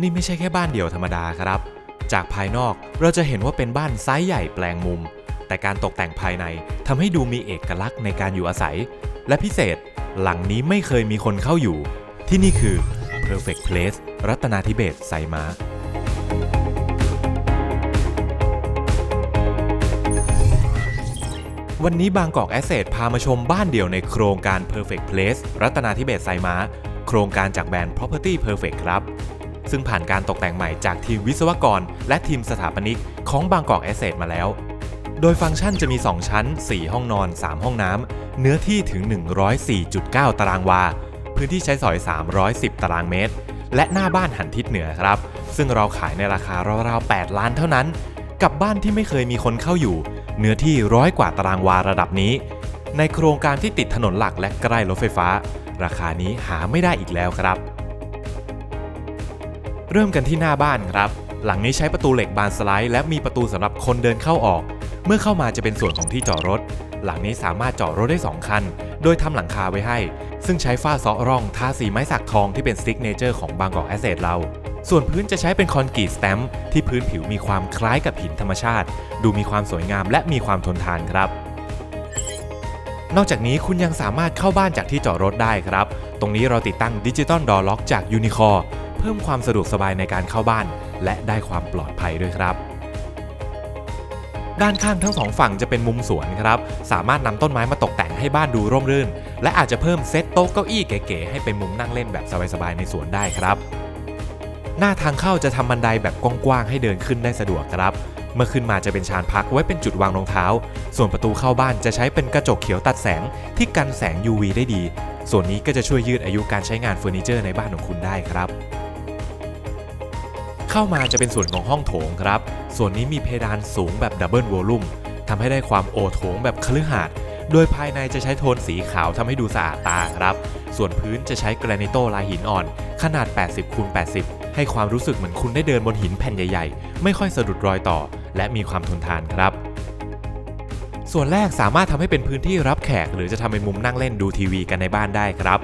นี่ไม่ใช่แค่บ้านเดี่ยวธรรมดาครับ จากภายนอกเราจะเห็นว่าเป็นบ้านไซส์ใหญ่แปลงมุม แต่การตกแต่งภายในทำให้ดูมีเอกลักษณ์ในการอยู่อาศัย และพิเศษหลังนี้ไม่เคยมีคนเข้าอยู่ ที่นี่คือ Perfect Place รัตนาธิเบศไซม้าวันนี้บางกอกแอสเซทพามาชมบ้านเดี่ยวในโครงการ Perfect Place รัตนาธิเบศไซม้า โครงการจากแบรนด์ Property Perfect ครับ ซึ่งผ่านการตกแต่งใหม่จากทีมวิศวกร และทีมสถาปนิกของบางกอกแอสเซทมาแล้ว โดยฟังก์ชันจะมี 2 ชั้น 4 ห้องนอน 3 ห้องน้ำ เนื้อที่ถึง 104.9 ตารางวา พื้นที่ใช้สอย 310 ตารางเมตร และหน้าบ้านหันทิศเหนือครับ ซึ่งเราขายในราคาราวๆ 8 ล้านเท่านั้น กับบ้านที่ไม่เคยมีคนเข้าอยู่ เนื้อที่ร้อยกว่าตารางวาระดับนี้ ในโครงการที่ติดถนนหลักและใกล้รถไฟฟ้า ราคานี้หาไม่ได้อีกแล้วครับ เริ่มกันที่หน้าบ้านครับ หลังนี้ใช้ประตูเหล็กบานสไลด์และมีประตูสำหรับคนเดินเข้าออก เมื่อเข้ามาจะเป็นส่วนของที่จอดรถ หลังนี้สามารถจอดรถได้ 2 คัน โดยทำหลังคาไว้ให้ ซึ่งใช้ฝ้าซาะร่องทาสีไม้สักทองที่เป็นสติ๊กเนเจอร์ของบางกอกแอสเซทเรา ส่วนพื้นจะใช้เป็นคอนกรีตสแตมป์ที่พื้นผิวมีความคล้ายกับหินธรรมชาติ ดูมีความสวยงามและมีความทนทานครับนอกจากนี้คุณยังสามารถเข้าบ้านจากที่จอดรถได้ครับ ตรงนี้เราติดตั้งดิจิตอลดอล็อกจากยูนิคอเพิ่มความสะดวกสบายในการเข้าบ้าน และได้ความปลอดภัยด้วยครับ ด้านข้างทั้งสองฝั่งจะเป็นมุมสวนครับ สามารถนำต้นไม้มาตกแต่งให้บ้านดูร่มรื่น และอาจจะเพิ่มเซตโต๊ะเก้าอี้เก๋ๆให้เป็นมุมนั่งเล่นแบบสบายๆในสวนได้ครับ หน้าทางเข้าจะทำบันไดแบบกว้างๆให้เดินขึ้นได้สะดวกครับเมื่อขึ้นมาจะเป็นชานพักไว้เป็นจุดวางรองเท้า ส่วนประตูเข้าบ้านจะใช้เป็นกระจกเขียวตัดแสงที่กันแสง UV ได้ดี ส่วนนี้ก็จะช่วยยืดอายุการใช้งานเฟอร์นิเจอร์ในบ้านของคุณได้ครับ เข้ามาจะเป็นส่วนของห้องโถงครับ ส่วนนี้มีเพดานสูงแบบดับเบิลวอลลุ่มทำให้ได้ความโอโถงแบบคฤหาสน์โดยภายในจะใช้โทนสีขาวทำให้ดูสะอาดตาครับ ส่วนพื้นจะใช้แกรนิโตลายหินอ่อน ขนาด 80คูณ80 ให้ความรู้สึกเหมือนคุณได้เดินบนหินแผ่นใหญ่ๆ ไม่ค่อยสะดุดรอยต่อ และมีความทนทานครับ ส่วนแรกสามารถทำให้เป็นพื้นที่รับแขก หรือจะทำเป็นมุมนั่งเล่นดูทีวีกันในบ้านได้ครับ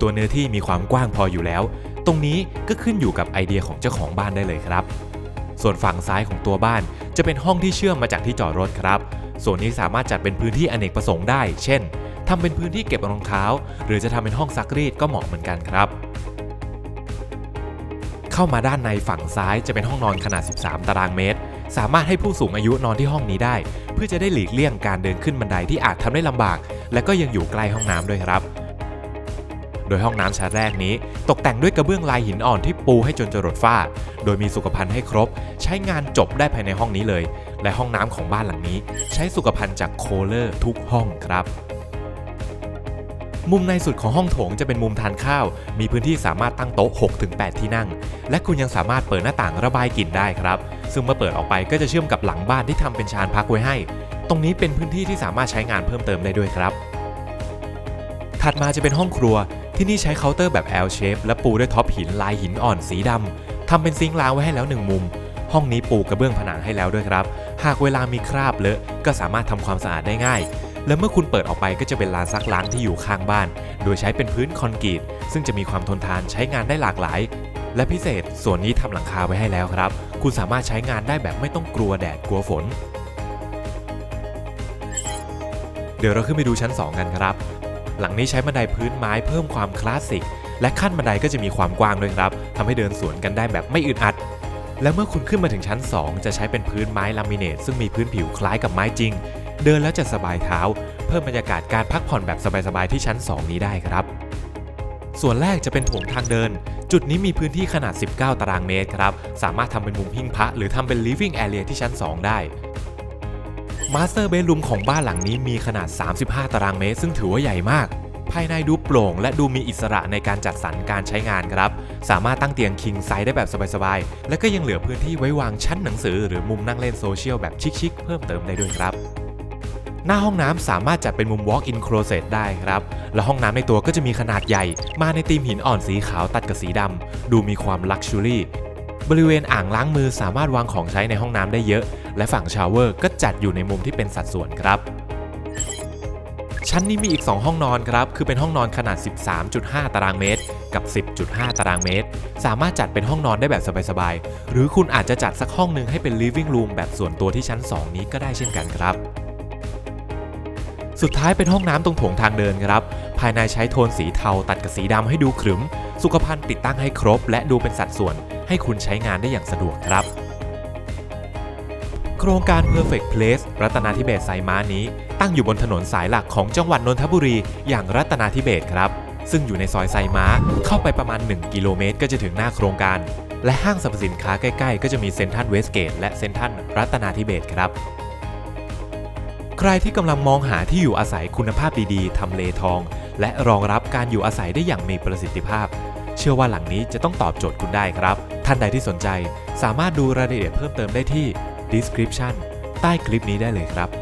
ตัวเนื้อที่มีความกว้างพออยู่แล้ว ตรงนี้ก็ขึ้นอยู่กับไอเดียของเจ้าของบ้านได้เลยครับ ส่วนฝั่งซ้ายของตัวบ้านจะเป็นห้องที่เชื่อมมาจากที่จอดรถครับ ส่วนนี้สามารถจัดเป็นพื้นที่อเนกประสงค์ได้ เช่นทำเป็นพื้นที่เก็บรองเท้า หรือจะทำเป็นห้องซักรีดก็เหมาะเหมือนกันครับ เข้ามาด้านในฝั่งซ้ายจะเป็นห้องนอนขนาด 13 ตารางเมตร สามารถให้ผู้สูงอายุนอนที่ห้องนี้ได้ เพื่อจะได้หลีกเลี่ยงการเดินขึ้นบันไดที่อาจทำได้ลำบาก และก็ยังอยู่ใกล้ห้องน้ำด้วยครับ โดยห้องน้ำชั้นแรกนี้ ตกแต่งด้วยกระเบื้องลายหินอ่อนที่ปูให้จนจรดฝ้า โดยมีสุขภัณฑ์ให้ครบ ใช้งานจบได้ภายในห้องนี้เลย และห้องน้ำของบ้านหลังนี้ ใช้สุขภัณฑ์จากโคเลอร์ทุกห้องครับมุมในสุดของห้องโถงจะเป็นมุมทานข้าว มีพื้นที่สามารถตั้งโต๊ะ 6-8 ที่นั่ง และคุณยังสามารถเปิดหน้าต่างระบายกลิ่นได้ครับ ซึ่งเมื่อเปิดออกไปก็จะเชื่อมกับหลังบ้านที่ทำเป็นชานพักไว้ให้ ตรงนี้เป็นพื้นที่ที่สามารถใช้งานเพิ่มเติมได้ด้วยครับ ถัดมาจะเป็นห้องครัว ที่นี่ใช้เคาน์เตอร์แบบ L shape และปูด้วยท็อปหินลายหินอ่อนสีดำทำเป็นซิงค์ล้างไว้ให้แล้วหนึ่งมุม ห้องนี้ปูกระเบื้องผนังให้แล้วด้วยครับ หากเวลามีคราบเลอะก็สามารถทำความสะอาดได้ง่าย และเมื่อคุณเปิดออกไปก็จะเป็นลานซักล้างที่อยู่ข้างบ้าน โดยใช้เป็นพื้นคอนกรีตซึ่งจะมีความทนทานใช้งานได้หลากหลาย และพิเศษส่วนนี้ทำหลังคาไว้ให้แล้วครับ คุณสามารถใช้งานได้แบบไม่ต้องกลัวแดดกลัวฝน เดี๋ยวเราขึ้นไปดูชั้น 2 กันครับ หลังนี้ใช้บันไดพื้นไม้เพิ่มความคลาสสิก และขั้นบันไดก็จะมีความกว้างด้วยครับทำให้เดินสวนกันได้แบบไม่อึดอัด และเมื่อคุณขึ้นมาถึงชั้น 2 จะใช้เป็นพื้นไม้ลามิเนตซึ่งมีพื้นผิวคล้ายกับไม้จริง เดินแล้วจะสบายเท้า เพิ่มบรรยากาศการพักผ่อนแบบสบายๆที่ชั้น 2 นี้ได้ครับ ส่วนแรกจะเป็นโถงทางเดิน จุดนี้มีพื้นที่ขนาด 19 ตารางเมตรครับสามารถทำเป็นมุมหิ้งพระหรือทำเป็น living area ที่ชั้น 2 ได้มาสเตอร์เบดรูมของบ้านหลังนี้มีขนาด 35 ตารางเมตร ซึ่งถือว่าใหญ่มาก ภายในดูโปร่ง และดูมีอิสระในการจัดสรรการใช้งานครับ สามารถตั้งเตียงคิงไซส์ได้แบบสบายๆ และก็ยังเหลือพื้นที่ไว้วางชั้นหนังสือ หรือมุมนั่งเล่นโซเชียลแบบชิคๆเพิ่มเติมได้ด้วยครับ หน้าห้องน้ำสามารถจัดเป็นมุม walk-in closet ได้ครับ และห้องน้ำในตัวก็จะมีขนาดใหญ่ มาในธีมหินอ่อนสีขาวตัดกับสีดำดูมีความลักชัวรี่บริเวณอ่างล้างมือสามารถวางของใช้ในห้องน้ำได้เยอะ และฝั่งชาวเวอร์ก็จัดอยู่ในมุมที่เป็นสัดส่วนครับ ชั้นนี้มีอีก 2 ห้องนอนครับ คือเป็นห้องนอนขนาด 13.5 ตารางเมตร กับ 10.5 ตารางเมตร สามารถจัดเป็นห้องนอนได้แบบสบายๆ หรือคุณอาจจะจัดสักห้องหนึ่งให้เป็น living room แบบส่วนตัวที่ชั้น 2 นี้ก็ได้เช่นกันครับสุดท้ายเป็นห้องน้ำตรงโถงทางเดินครับ ภายในใช้โทนสีเทาตัดกับสีดำให้ดูขรึม สุขภัณฑ์ติดตั้งให้ครบ และดูเป็นสัดส่วน ให้คุณใช้งานได้อย่างสะดวกครับ โครงการ Perfect Place รัตนาธิเบศไซม้านี้ ตั้งอยู่บนถนนสายหลักของจังหวัดนนทบุรีอย่างรัตนาธิเบศครับ ซึ่งอยู่ในซอยไซม้าเข้าไปประมาณ 1 กิโลเมตรก็จะถึงหน้าโครงการ และห้างสรรพสินค้าใกล้ ๆ ก็จะมีเซ็นทรัลเวสเกตและเซ็นทรัลรัตนาธิเบศครับ ใครที่กำลังมองหาที่อยู่อาศัยคุณภาพดีๆทำเลทอง และรองรับการอยู่อาศัยได้อย่างมีประสิทธิภาพ เชื่อว่าหลังนี้จะต้องตอบโจทย์คุณได้ครับ ท่านใดที่สนใจสามารถดูรายละเอียดเพิ่มเติมได้ที่ description ใต้คลิปนี้ได้เลยครับ